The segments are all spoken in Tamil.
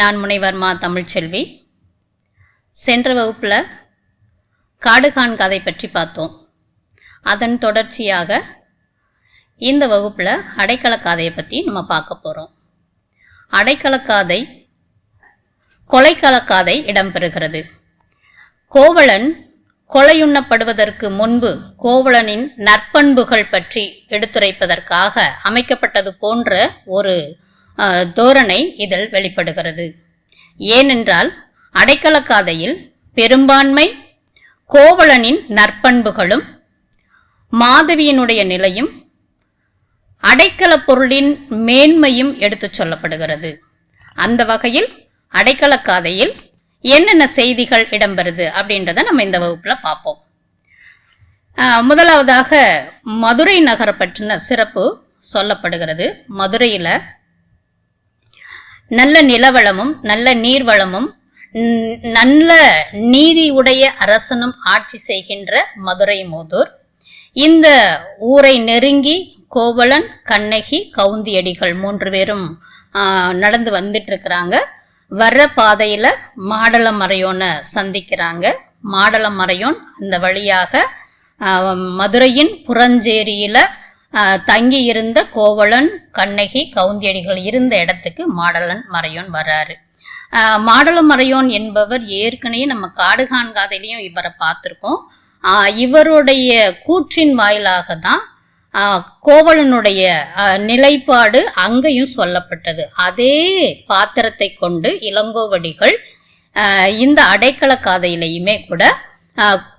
நான் முனைவர் மா தமிழ்ச்செல்வி. சென்ற வகுப்பில் காடுகான் கதை பற்றி பார்த்தோம். அதன் தொடர்ச்சியாக இந்த வகுப்பில் அடைக்கலக்காதையை பற்றி நம்ம பார்க்க போகிறோம் அடைக்கலக்காதை கொலைக்கலக்காதை இடம்பெறுகிறது. கோவலன் கொலையுண்ணப்படுவதற்கு முன்பு கோவலனின் நற்பண்புகள் பற்றி எடுத்துரைப்பதற்காக அமைக்கப்பட்டது போன்ற ஒரு தோரணை இதில் வெளிப்படுகிறது. ஏனென்றால் அடைக்கலக்காதையில் பெரும்பான்மை கோவலனின் நற்பண்புகளும் மாதவியினுடைய நிலையும் அடைக்கல பொருளின் மேன்மையும் எடுத்துச் சொல்லப்படுகிறது. அந்த வகையில் அடைக்கலக்காதையில் என்னென்ன செய்திகள் இடம்பெறுது அப்படின்றத நம்ம இந்த வகுப்பில் பார்ப்போம். முதலாவதாக மதுரை நகரை பற்றின சிறப்பு சொல்லப்படுகிறது. மதுரையில் நல்ல நிலவளமும் நல்ல நீர்வளமும் நல்ல நீதியுடைய அரசனும் ஆட்சி செய்கின்ற மதுரை மூதூர். இந்த ஊரை நெருங்கி கோவலன் கண்ணகி கவுந்தியடிகள் மூன்று பேரும் நடந்து வந்துட்டு இருக்கிறாங்க வர்ற பாதையில மாடலமறையோனை சந்திக்கிறாங்க. மாடலமறையோன் அந்த வழியாக மதுரையின் புறஞ்சேரியில தங்கி இருந்த கோவலன் கண்ணகி கவுந்தியடிகள் இருந்த இடத்துக்கு மாடலன் மறையோன் வராரு. மாடல மறையோன் என்பவர் ஏற்கனவே நம்ம காடுகான் காதையிலையும் இவரை பார்த்துருக்கோம். இவருடைய கூற்றின் வாயிலாக தான் கோவலனுடைய நிலைப்பாடு அங்கேயும் சொல்லப்பட்டது. அதே பாத்திரத்தை கொண்டு இளங்கோவடிகள் இந்த அடைக்கல காதையிலையுமே கூட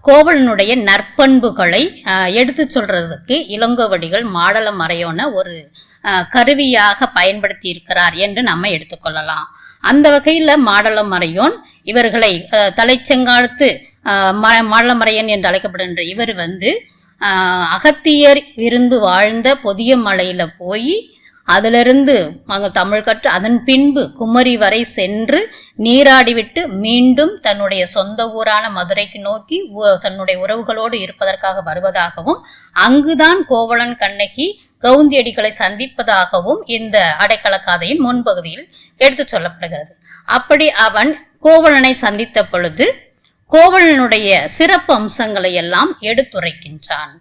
கோவலனுடைய நற்பண்புகளை எடுத்து சொல்றதுக்கு இளங்கோவடிகள் மாடலம் மறையோன ஒரு கருவியாக பயன்படுத்தி இருக்கிறார் என்று நம்ம எடுத்துக்கொள்ளலாம் அந்த வகையில் மாடலம் மறையோன் இவர்களை தலைச்செங்காலத்து ம- மாடலமறையன் என்று அழைக்கப்படுகின்ற இவர் வந்து அகத்தியர் இருந்து வாழ்ந்த பொதிய மலையில் போய் அதிலிருந்து அங்கே தமிழ் கற்று அதன் பின்பு குமரி வரை சென்று நீராடிவிட்டு மீண்டும் தன்னுடைய சொந்த ஊரான மதுரைக்கு நோக்கி உ- தன்னுடைய உறவுகளோடு இருப்பதற்காக வருவதாகவும் அங்குதான் கோவலன் கண்ணகி கவுந்தியடிகளை சந்திப்பதாகவும் இந்த அடைக்கலக்காதையின் முன்பகுதியில் எடுத்துச் சொல்லப்படுகிறது. அப்படி அவன் கோவலனை சந்தித்த பொழுது கோவலனுடைய சிறப்பு அம்சங்களை எல்லாம் எடுத்துரைக்கின்றான்.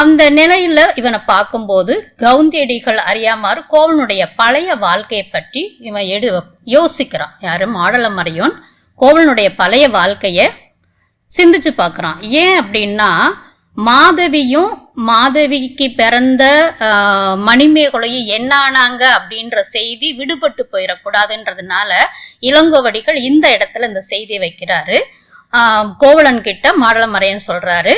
அந்த நிலையில இவனை பார்க்கும்போது கவுந்தியடிகள் அறியாமாறு கோவலனுடைய பழைய வாழ்க்கையை பற்றி இவன் எடு யோசிக்கிறான். யாரு? மாடலமறையோன். கோவலனுடைய பழைய வாழ்க்கையை சிந்திச்சு பார்க்குறான். ஏன் அப்படின்னா மாதவியும் மாதவிக்கு பிறந்த மணிமேகலையும் என்ன ஆனாங்க அப்படின்ற செய்தி விடுபட்டு போயிடக்கூடாதுன்றதுனால இளங்கோவடிகள் இந்த இடத்துல இந்த செய்தியை வைக்கிறாரு. கோவலன் கிட்ட மாடலமறையன் சொல்றாரு.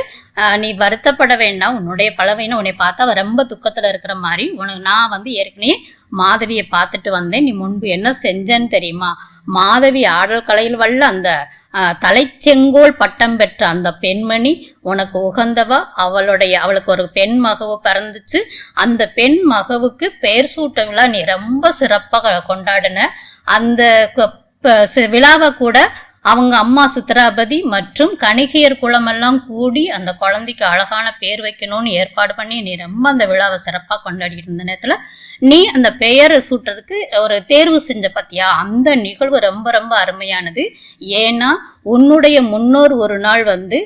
நீ வருத்தப்பட வேண்டாம். உன்னுடைய பலவீனம் உன்னை பார்த்தா ரொம்ப துக்கத்தில் இருக்கிற மாதிரி. உனக்கு நான் வந்து ஏற்கனவே மாதவியை பார்த்துட்டு வந்தேன். நீ முன்பு என்ன செஞ்சேன்னு தெரியுமா? மாதவி ஆடல் கலையில் வல்ல அந்த தலைச்செங்கோல் பட்டம் பெற்ற அந்த பெண்மணி உனக்கு உகந்தவா? அவளுடைய அவளுக்கு ஒரு பெண் மகவு பிறந்துச்சு. அந்த பெண் மகவுக்கு பெயர் சூட்ட விழா நீ ரொம்ப சிறப்பாக கொண்டாடின. அந்த விழாவை கூட அவங்க அம்மா சித்ராபதி மற்றும் கணிகையர் குலமெல்லாம் கூடி அந்த குழந்தைக்கு அழகான பேர் வைக்கணும்னு ஏற்பாடு பண்ணி நீ ரொம்ப அந்த விழாவை சிறப்பாக கொண்டாடிட்டு இருந்த நேரத்தில் நீ அந்த பெயரை சூட்டுறதுக்கு ஒரு தேர்வு செஞ்ச பத்தியா? அந்த நிகழ்வு ரொம்ப ரொம்ப அருமையானது. ஏன்னா உன்னுடைய முன்னோர் ஒரு நாள் வந்து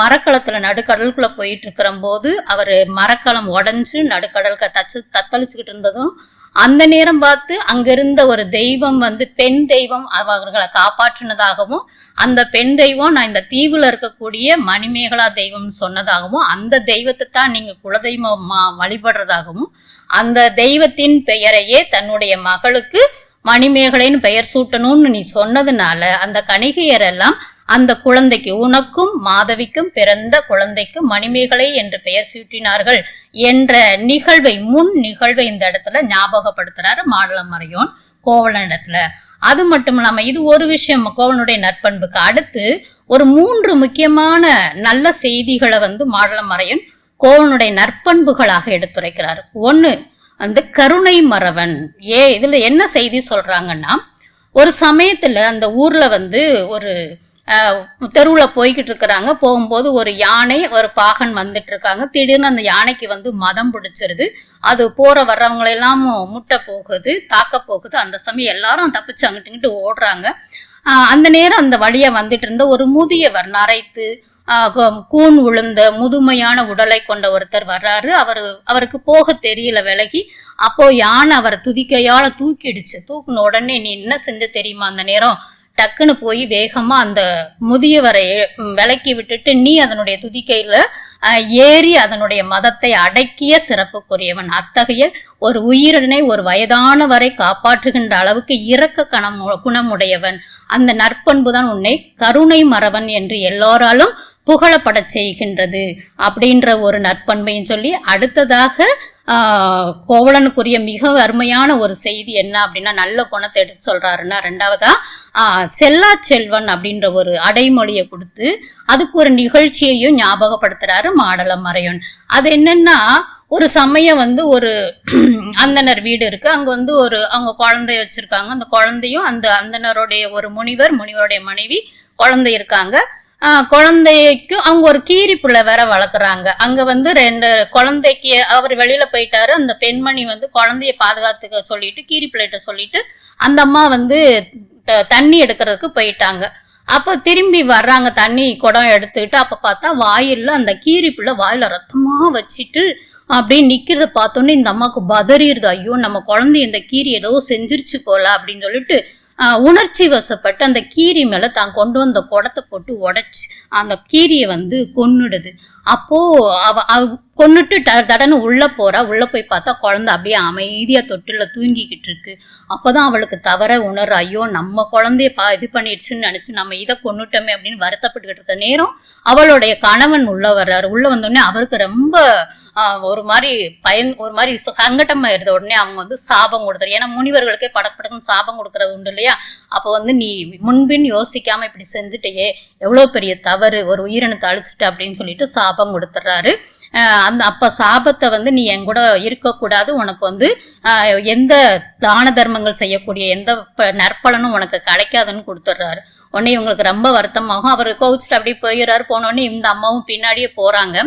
மரக்களத்தில் நடுக்கடலுக்குள்ளே போயிட்டு இருக்கிற போது அவர் மரக்கலம் உடஞ்சி நடுக்கடலுக்கு தச்சு தத்தளிச்சுக்கிட்டு இருந்ததும் அந்த நேரம் பார்த்து அங்கிருந்த ஒரு தெய்வம் வந்து பெண் தெய்வம் அவர்களை காப்பாற்றினதாகவும் அந்த பெண் தெய்வம் நான் இந்த தீவுல இருக்கக்கூடிய மணிமேகலா தெய்வம்னு சொன்னதாகவும் அந்த தெய்வத்தை தான் நீங்க குலதெய்வமா வழிபடுறதாகவும் அந்த தெய்வத்தின் பெயரையே தன்னுடைய மகளுக்கு மணிமேகலைன்னு பெயர் சூட்டணும்னு நீ சொன்னதுனால அந்த கணிகையர் எல்லாம் அந்த குழந்தைக்கு உனக்கும் மாதவிக்கும் பிறந்த குழந்தைக்கு மணிமேகலை என்று பெயர் சூட்டினார்கள் என்ற நிகழ்வை முன் நிகழ்வை இந்த இடத்துல ஞாபகப்படுத்துறாரு மாடலமறையோன் கோவலனிடத்துல அது மட்டும் இல்லாம இது ஒரு விஷயம் கோவலனுடைய நற்பண்புக்கு. அடுத்து ஒரு மூன்று முக்கியமான நல்ல செய்திகளை வந்து மாடலமறையன் கோவனுடைய நற்பண்புகளாக எடுத்துரைக்கிறார். ஒன்று அந்த கருணை மறவன். ஏ இதில் என்ன செய்தி சொல்கிறாங்கன்னா ஒரு சமயத்தில் அந்த ஊரில் வந்து ஒரு தெருவில் போய்கிட்டு இருக்கிறாங்க. போகும்போது ஒரு யானை ஒரு பாகன் வந்துட்டு இருக்காங்க திடீர்னு அந்த யானைக்கு வந்து மதம் பிடிச்சிருது. அது போற வர்றவங்களெல்லாம் முட்டை போகுது தாக்க போகுது. அந்த சமயம் எல்லாரும் தப்பிச்சு அங்கிட்டு ஓடுறாங்க. அந்த நேரம் அந்த வழியை வந்துட்டு இருந்த ஒரு முதியவர் நரைத்து கூண் உளுந்த கூன் விழுந்த முதுமையான உடலை கொண்ட ஒருத்தர் வர்றாரு. அவர் அவருக்கு போக தெரியல விலகி. அப்போ யானை அவரை துதிக்கையால தூக்கிடுச்சு. தூக்குன உடனே நீ என்ன செஞ்ச தெரியுமா அந்த நேரம்? டக்குன்னு போய் வேகமாக அந்த முதியவரை விலக்கி விட்டுட்டு நீ அதனுடைய துதிக்கையில் ஏறி அதனுடைய மதத்தை அடக்கிய சிறப்புக்குரியவன். அத்தகைய ஒரு உயிரினை ஒரு வயதானவரை காப்பாற்றுகின்ற அளவுக்கு இரக்க கணம் குணமுடையவன். அந்த நற்பண்பு தான் உன்னை கருணை மறவன் என்று எல்லோராலும் புகழப்படச் செய்கின்றது அப்படின்ற ஒரு நற்பண்பையும் சொல்லி அடுத்ததாக கோவலனுக்குரிய மிக அருமையான ஒரு செய்தி என்ன அப்படின்னா நல்ல குணத்தை எடுத்து சொல்றாருன்னா ரெண்டாவதா செல்லா செல்வன் அப்படின்ற ஒரு அடைமொழியை கொடுத்து அதுக்கு ஒரு நிகழ்ச்சியையும் ஞாபகப்படுத்துறாரு மாடலம் மறையன் அது என்னன்னா ஒரு சமயம் வந்து ஒரு அந்தனர் வீடு இருக்கு. அங்க வந்து ஒரு அவங்க குழந்தைய வச்சிருக்காங்க. அந்த குழந்தையும் அந்த அந்தனருடைய ஒரு முனிவர் முனிவருடைய மனைவி குழந்தை இருக்காங்க. குழந்தைக்கு அவங்க ஒரு கீரி புள்ள வேற வளர்க்குறாங்க. அங்க வந்து ரெண்டு குழந்தைக்கு அவர் வெளியில போயிட்டாரு. அந்த பெண்மணி வந்து குழந்தைய பாதுகாத்துக்க சொல்லிட்டு கீரி பிள்ளைகிட்ட சொல்லிட்டு அந்த அம்மா வந்து தண்ணி எடுக்கிறதுக்கு போயிட்டாங்க. அப்போ திரும்பி வர்றாங்க தண்ணி குடம் எடுத்துக்கிட்டு அப்போ பார்த்தா வாயில்ல அந்த கீரி பிள்ளை வாயில ரத்தமா வச்சுட்டு அப்படியே நிக்கிறத பார்த்தோன்னே இந்த அம்மாவுக்கு பதறிடுது. ஐயோ நம்ம குழந்தை இந்த கீரி ஏதோ செஞ்சிருச்சு போல அப்படின்னு சொல்லிட்டு உணர்ச்சி வசப்பட்டு அந்த கீரி மேலே தான் கொண்டு வந்த குடத்தை போட்டு உடச்சி அந்த கீரியை வந்து கொன்னுடுது. அப்போ அவ அவ கொன்னுட்டு ட தடன்னு உள்ளே போகிறா உள்ளே போய் பார்த்தா குழந்தை அப்படியே அமைதியாக தொட்டில் தூங்கிக்கிட்டு இருக்கு. அப்பதான் அவளுக்கு தவற உணர் ஐயோ நம்ம குழந்தைய பா இது பண்ணிடுச்சுன்னு நினச்சி நம்ம இதை கொன்னுட்டோமே அப்படின்னு வருத்தப்பட்டுக்கிட்டு இருக்க நேரம் அவளுடைய கணவன் உள்ளே வர்றாரு. உள்ளே வந்தோடனே அவருக்கு ரொம்ப ஒரு மாதிரி பயன் ஒரு மாதிரி சங்கடமாக இருந்த உடனே அவங்க வந்து சாபம் கொடுத்தாரு. ஏன்னா முனிவர்களுக்கே படக்கு படக்குன்னு சாபம் கொடுக்கறது உண்டு இல்லையா? அப்போ வந்து நீ முன்பின் யோசிக்காமல் இப்படி செஞ்சுட்டேயே எவ்வளோ பெரிய தவறு ஒரு உயிரினத்தை அழிச்சிட்டு அப்படின்னு சொல்லிட்டு சாபம் சாபம் கொடுத்துட்றாரு அந்த அப்போ சாபத்தை வந்து நீ என் கூட இருக்கக்கூடாது. உனக்கு வந்து எந்த தான தர்மங்கள் செய்யக்கூடிய எந்த ப- நற்பலனும் உனக்கு கிடைக்காதுன்னு கொடுத்துட்றாரு உடனே இவங்களுக்கு ரொம்ப வருத்தமாகும். அவர் கோவிச்சிட்டு அப்படியே போயிடுறாரு. போனோடனே இந்த அம்மாவும் பின்னாடியே போகிறாங்க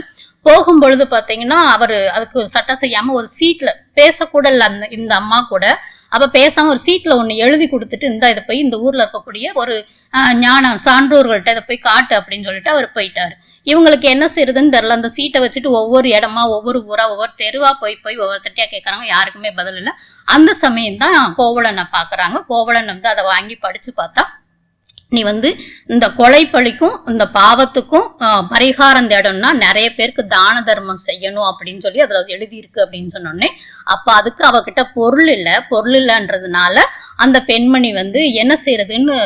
போகும் பொழுது பார்த்தீங்கன்னா அவர் அதுக்கு சட்டம் செய்யாமல் ஒரு சீட்டில் பேசக்கூட இல்லை அந்த இந்த அம்மா கூட. அப்போ பேசாமல் ஒரு சீட்டில் ஒன்று எழுதி கொடுத்துட்டு இந்த இதை போய் இந்த ஊரில் இருக்கக்கூடிய ஒரு ஞானம் சான்றோர்கள்ட்ட இதை போய் காட்டு அப்படின்னு சொல்லிட்டு அவர் போயிட்டார். இவங்களுக்கு என்ன செய்யுதுன்னு தெரில அந்த சீட்டை வச்சுட்டு ஒவ்வொரு இடமா ஒவ்வொரு ஊரா ஒவ்வொரு தெருவா போய் போய் ஒவ்வொருத்தட்டியா கேட்கறாங்க யாருக்குமே பதில் இல்லை. அந்த சமயம் தான் கோவலனை பாக்குறாங்க. கோவலன் வந்து அதை வாங்கி படிச்சு பார்த்தா நீ வந்து இந்த கொலை பழிக்கும் இந்த பாவத்துக்கும் பரிகாரம் தேடணும்னா நிறைய பேருக்கு தான தர்மம் செய்யணும் அப்படின்னு சொல்லி அதில் எழுதியிருக்கு அப்படின்னு சொன்னோடனே அப்போ அதுக்கு அவகிட்ட பொருள் இல்லை. பொருள் இல்லைன்றதுனால அந்த பெண்மணி வந்து என்ன செய்யறதுன்னு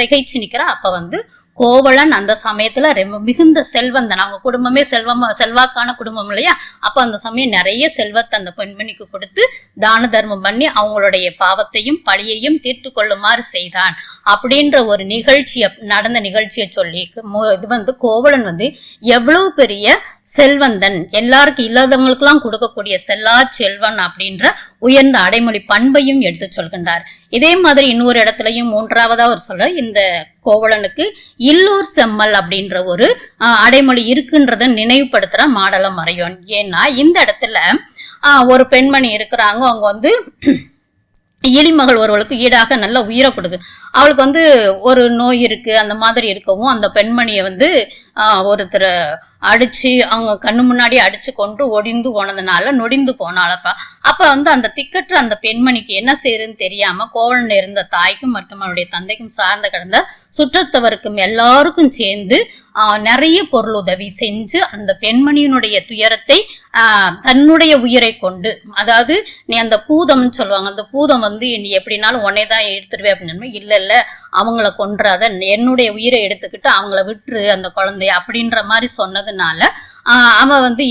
திகைச்சு நிற்கிற அப்போ வந்து கோவலன் அந்த சமயத்துல ரொம்ப மிகுந்த செல்வந்தன். அவங்க குடும்பமே செல்வமா செல்வாக்கான குடும்பம் இல்லையா? அப்ப அந்த சமயம் நிறைய செல்வத்தை அந்த பெண்மணிக்கு கொடுத்து தான தர்மம் பண்ணி அவங்களுடைய பாவத்தையும் பழியையும் தீர்த்து கொள்ளுமாறு செய்தான். அப்படின்ற ஒரு நிகழ்ச்சியை நடந்த நிகழ்ச்சியை சொல்லி இது வந்து கோவலன் வந்து எவ்வளவு பெரிய செல்வந்தன். எல்லாருக்கும் இல்லாதவங்களுக்கெல்லாம் கொடுக்கக்கூடிய செல்லா செல்வன் அப்படின்ற உயர்ந்த அடைமொழி பண்பையும் எடுத்து சொல்கின்றார். இதே மாதிரி இன்னொரு இடத்துலையும் மூன்றாவதாக ஒரு சொல்ற இந்த கோவலனுக்கு இல்லூர் செம்மல் அப்படின்ற ஒரு அடைமொழி இருக்குன்றத நினைவுபடுத்துற மாடலம் மறையோன். ஏன்னா இந்த இடத்துல ஒரு பெண்மணி இருக்கிறாங்க. அவங்க வந்து இளிமகள் ஒருவளுக்கு ஈடாக நல்ல உயிரை கொடுக்கு அவளுக்கு வந்து ஒரு நோய் இருக்கு அந்த மாதிரி இருக்கவும் அந்த பெண்மணியை வந்து ஒருத்தர் அடித்து அவங்க கண்ணு முன்னாடி அடித்து கொண்டு ஒடிந்து போனதுனால நொடிந்து போனாலப்பா அப்போ வந்து அந்த திக்கற்ற அந்த பெண்மணிக்கு என்ன செய்யுதுன்னு தெரியாமல் கோவலில் இருந்த தாய்க்கும் மற்றும் அவருடைய தந்தைக்கும் சார்ந்த கிடந்த சுற்றத்தவருக்கும் எல்லாருக்கும் சேர்ந்து நிறைய பொருள் உதவி செஞ்சு அந்த பெண்மணியினுடைய துயரத்தை தன்னுடைய உயிரை கொண்டு அதாவது நீ அந்த பூதம்னு சொல்லுவாங்க அந்த பூதம் வந்து நீ எப்படினாலும் உன்னே தான் எடுத்துருவே அப்படின்னு இல்லை இல்லை அவங்கள கொன்றாத என்னுடைய உயிரை எடுத்துக்கிட்டு அவங்கள விட்டுரு அந்த குழந்தைய அப்படின்ற மாதிரி சொன்னது சொன்னதுனால அவன் வந்து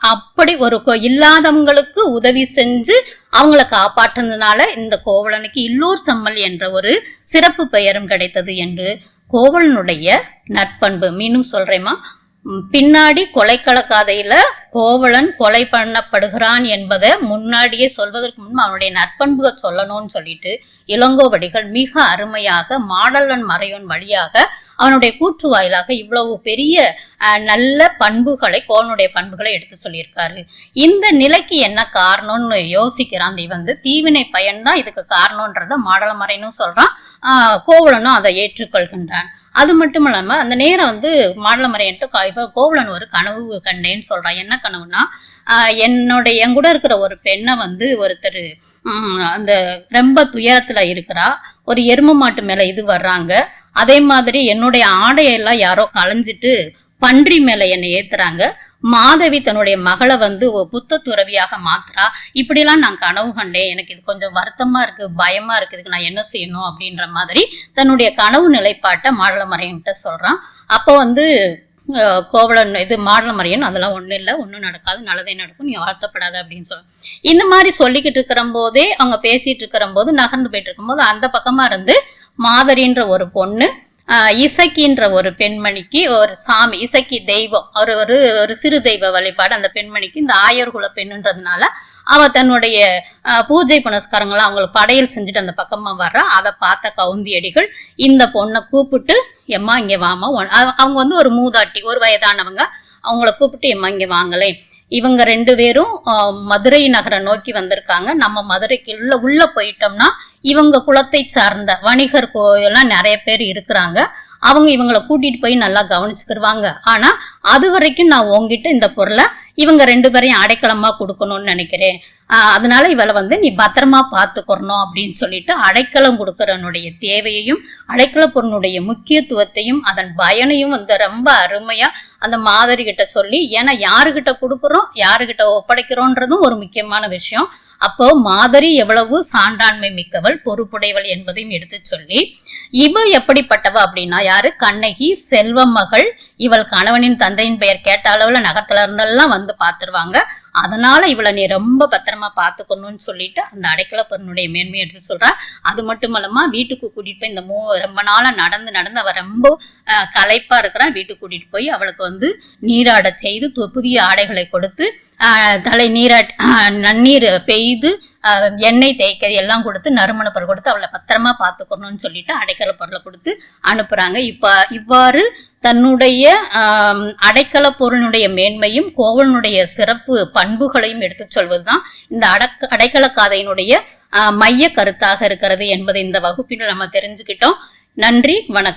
அப்படி ஒரு இல்லாதவங்களுக்கு உதவி செஞ்சு அவங்கள காப்பாற்றுனதுனால இந்த கோவலனுக்கு இல்லூர் செம்மல் என்ற ஒரு சிறப்பு பெயரும் கிடைத்தது என்று கோவலனுடைய நற்பண்பு. மீண்டும் சொல்றேமா பின்னாடி கொலைக்கள கதையில கோவலன் கொலை பண்ணப்படுகிறான் என்பதை முன்னாடியே சொல்வதற்கு முன் அவனுடைய நற்பண்புகள் சொல்லணும்னு சொல்லிட்டு இளங்கோவடிகள் மிக அருமையாக மாடலன் மறையோன் வழியாக அவனுடைய கூற்று வாயிலாக இவ்வளவு பெரிய நல்ல பண்புகளை கோவனுடைய பண்புகளை எடுத்து சொல்லியிருக்காரு. இந்த நிலைக்கு என்ன காரணம்னு யோசிக்கிறான் இவன் வந்து தீவினை பயன்தான் இதுக்கு காரணம்ன்றத மாடலமறைனும் சொல்றான். கோவலனும் அதை ஏற்றுக்கொள்கின்றான். அது மட்டும் இல்லாமல் அந்த நேரம் வந்து மாடலமரையன்ட்டு கா- கோவலன் ஒரு கனவு கண்டேன்னு சொல்கிறான் என்ன கனவுனா என்னோட என்னுடைய என் கூட இருக்கிற ஒரு பெண்ணை வந்து ஒருத்தர் அந்த ரொம்ப துயரத்தில் இருக்கிறா. ஒரு எரும மாட்டு மேலே இது வர்றாங்க. அதே மாதிரி என்னுடைய ஆடையெல்லாம் யாரோ களைஞ்சிட்டு பன்றி மேலே என்னை ஏற்றுறாங்க மாதவி தன்னுடைய மகளை வந்து புத்த துறவியாக மாத்துறா. இப்படிலாம் நான் கனவு கண்டேன். எனக்கு இது கொஞ்சம் வருத்தமா இருக்கு பயமா இருக்கு. இதுக்கு நான் என்ன செய்யணும் அப்படின்ற மாதிரி தன்னுடைய கனவு நிலைப்பாட்டை மாடலமரையன்ட்ட சொல்றான். அப்போ வந்து கோவலன் இது மாடலமரையன் அதெல்லாம் ஒன்றும் இல்லை ஒன்றும் நடக்காது நல்லதே நடக்கும் நீ வாழ்த்தப்படாத அப்படின்னு சொல்ல இந்த மாதிரி சொல்லிக்கிட்டு இருக்கிற போதே அவங்க பேசிட்டு இருக்கிற போது நகர்ந்து போயிட்டு இருக்கும்போது அந்த பக்கமா இருந்து மாதரின்ற ஒரு பொண்ணு இசக்கின்ற ஒரு பெண்மணிக்கு ஒரு சாமி இசக்கி தெய்வம் ஒரு ஒரு ஒரு சிறு தெய்வ வழிபாடு அந்த பெண்மணிக்கு இந்த ஆயர் குல பெண்ணுன்றதுனால அவ தன்னுடைய பூஜை புனஸ்காரங்களை அவங்களுக்கு படையல் செஞ்சுட்டு அந்த பக்கமா வர்றா. அதை பார்த்த கவுந்தியடிகள் இந்த பொண்ணை கூப்பிட்டு எம்மா இங்கே வாமா அவ- அவங்க வந்து ஒரு மூதாட்டி ஒரு வயதானவங்க. அவங்கள கூப்பிட்டு எம்மா இங்கே வாங்களே இவங்க ரெண்டு பேரும் மதுரை நகரை நோக்கி வந்திருக்காங்க. நம்ம மதுரைக்கு உள்ள உள்ள போயிட்டோம்னா இவங்க குலத்தை சார்ந்த வணிகர் கோ- எல்லாம் நிறைய பேர் இருக்கிறாங்க. அவங்க இவங்கள கூட்டிட்டு போய் நல்லா கவனிச்சுக்கிடுவாங்க ஆனா அது வரைக்கும் நான் உங்ககிட்ட இந்த பொருளை இவங்க ரெண்டு பேரையும் அடைக்கலமா கொடுக்கணும்னு நினைக்கிறேன். அதனால இவளை வந்து நீ பத்திரமா பார்த்துக்கிறணும் அப்படின்னு சொல்லிட்டு அடைக்கலம் கொடுக்கறனுடைய தேவையையும் அடைக்கல பொருளுடைய முக்கியத்துவத்தையும் அதன் பயனையும் வந்து ரொம்ப அருமையா அந்த மாதிரி கிட்ட சொல்லி ஏன்னா யாருக்கிட்ட கொடுக்குறோம் யாருக்கிட்ட ஒப்படைக்கிறோன்றதும் ஒரு முக்கியமான விஷயம். அப்போ மாதிரி எவ்வளவு சான்றாண்மை மிக்கவள் பொறுப்புடையவள் என்பதையும் எடுத்து சொல்லி இவ எப்படிப்பட்டவ அப்படின்னா யாரு? கண்ணகி செல்வம் மகள் இவள் கணவனின் தந்தையின் பெயர் கேட்ட அளவுல நகத்துல இருந்தெல்லாம் வந்து பார்த்துருவாங்க. அதனால இவளை நீ ரொம்ப பத்திரமா பார்த்துக்கணும்னு சொல்லிட்டு அந்த அடைக்கல பொருளுடைய மேன்மையை எடுத்து சொல்றா. அது மட்டும் இல்லாம வீட்டுக்கு கூட்டிட்டு போய் இந்த மூ ரொம்ப நாளா நடந்து நடந்து அவ ரொம்ப அஹ், களைப்பா இருக்கிறான் வீட்டுக்கு கூட்டிட்டு போய் அவளுக்கு வந்து நீராட செய்து து- புதிய ஆடைகளை கொடுத்து தலை நீராட் நன்னீர் பெய்து எண்ணெய் தேய்க்கிறது எல்லாம் கொடுத்து நறுமண பொருள் கொடுத்து அவளை பத்திரமா பார்த்துக்கணும்னு சொல்லிட்டு அடைக்கல பொருளை கொடுத்து அனுப்புகிறாங்க இப்போ இவ்வாறு தன்னுடைய அடைக்கல பொருளினுடைய மேன்மையும் கோவலனுடைய சிறப்பு பண்புகளையும் எடுத்துச் சொல்வதுதான் இந்த அடக்க அடைக்கல காதையினுடைய மைய கருத்தாக இருக்கிறது என்பதை இந்த வகுப்பில் நம்ம தெரிஞ்சுக்கிட்டோம். நன்றி வணக்கம்.